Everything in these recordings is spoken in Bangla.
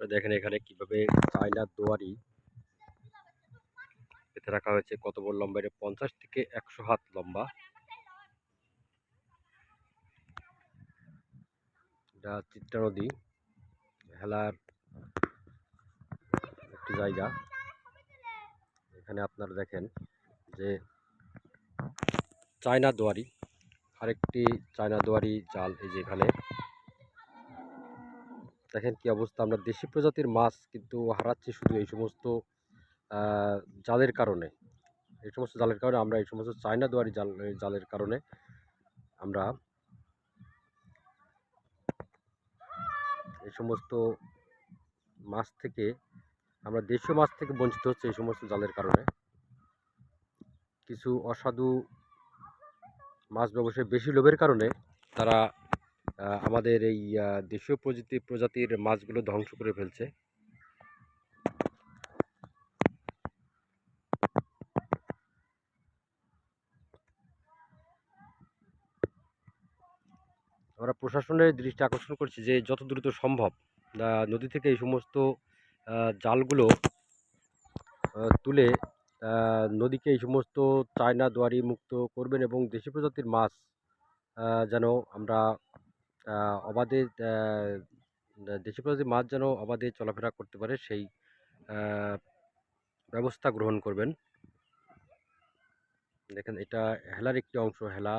দেখেন এখানে কীভাবে চায়নার দুয়ারি পেতে রাখা হয়েছে, কত বড় লম্বা, এটা পঞ্চাশ থেকে একশো হাত লম্বা। এটা চিত্রা নদী, হেলার একটি জায়গা। এখানে আপনারা দেখেন যে চায়না দুয়ারি, আরেকটি চায়না দুয়ারি জাল এই যে এখানে। দেখেন কি অবস্থা। আমরা দেশি প্রজাতির মাছ কিন্তু হারাচ্ছি শুধু এই সমস্ত জালের কারণে। এই সমস্ত জালের কারণে আমরা এই সমস্ত চায়না দুয়ারি জাল জালের কারণে আমরা এই সমস্ত মাছ থেকে, আমরা দেশীয় মাছ থেকে বঞ্চিত হচ্ছে এই সমস্ত জালের কারণে। কিছু অসাধু মাছ ব্যবসায় বেশি লোভের কারণে তারা আমাদের এই দেশীয় প্রজাতি প্রজাতির মাছগুলো ধ্বংস করে ফেলছে। আমরা প্রশাসনের দৃষ্টি আকর্ষণ করছি যে, যত দ্রুত সম্ভব নদী থেকে এই সমস্ত জালগুলো তুলে নদীকে এই সমস্ত চায়না দুয়ারি মুক্ত করবেন এবং দেশি প্রজাতির মাছ যেন আমরা অবাধে দেশি প্রজাতির মাছ যেন অবাধে চলাফেরা করতে পারে, সেই ব্যবস্থা গ্রহণ করবেন। দেখেন, এটা হেলার একটি অংশ, হেলা।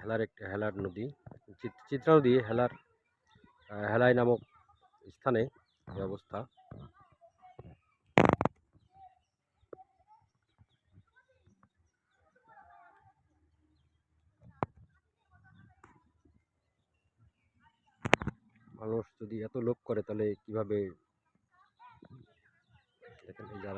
হেলার একটি, হেলার নদী। চিত্রা নদী, হেলার হেলাই নামক স্থানে এই মানুষ যদি এত লোভ করে তাহলে কীভাবে দেখেন এই যে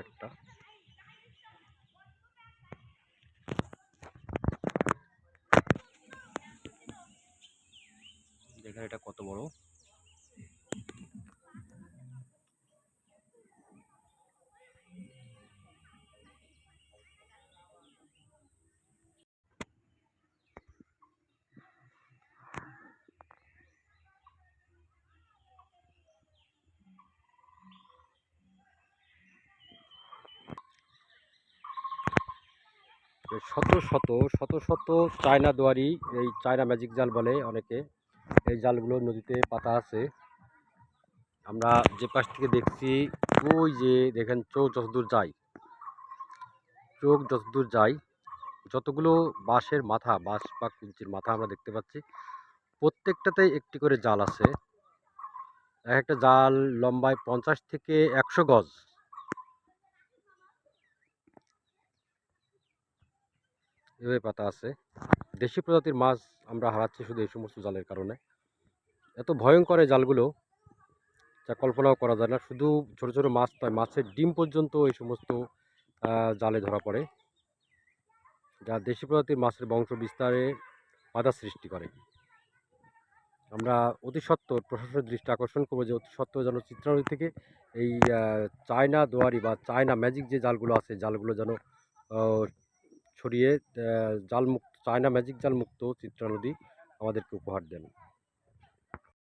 দেখেন এটা কত বড়। শত শত শত শত চায়না দুয়ারি, এই চায়না ম্যাজিক জাল বলে অনেকে। এই জালগুলো নদীতে পাতা আছে। আমরা যে পাশ থেকে দেখছি, ওই যে দেখেন চোখ যতদূর যায়, চোখ যতদূর যায়, যতগুলো বাঁশের মাথা, বাঁশ বা কুঞ্চির মাথা আমরা দেখতে পাচ্ছি প্রত্যেকটাতে একটি করে জাল আছে। এক একটা জাল লম্বায় পঞ্চাশ থেকে একশো গজ। এভাবে পাতা আছে। দেশি প্রজাতির মাছ আমরা হারাচ্ছি শুধু এই সমস্ত জালের কারণে। এত ভয়ঙ্কর এই জালগুলো, যা কল্পনাও করা যায় না। শুধু ছোট ছোট মাছ নয়, মাছের ডিম পর্যন্ত এই সমস্ত জালে ধরা পড়ে, যা দেশি প্রজাতির মাছের বংশ বিস্তারে বাধা সৃষ্টি করে। আমরা অতি সত্বর প্রশাসনের দৃষ্টি আকর্ষণ করব যে, অতি সত্বর যেন চিত্রানদী থেকে এই চায়না দুয়ারি বা চায়না ম্যাজিক যে জালগুলো আছে, জালগুলো যেন ছড়িয়ে জাল মুক্ত চায়না ম্যাজিক জাল মুক্ত চিত্রা নদী আমাদেরকে উপহার দেন।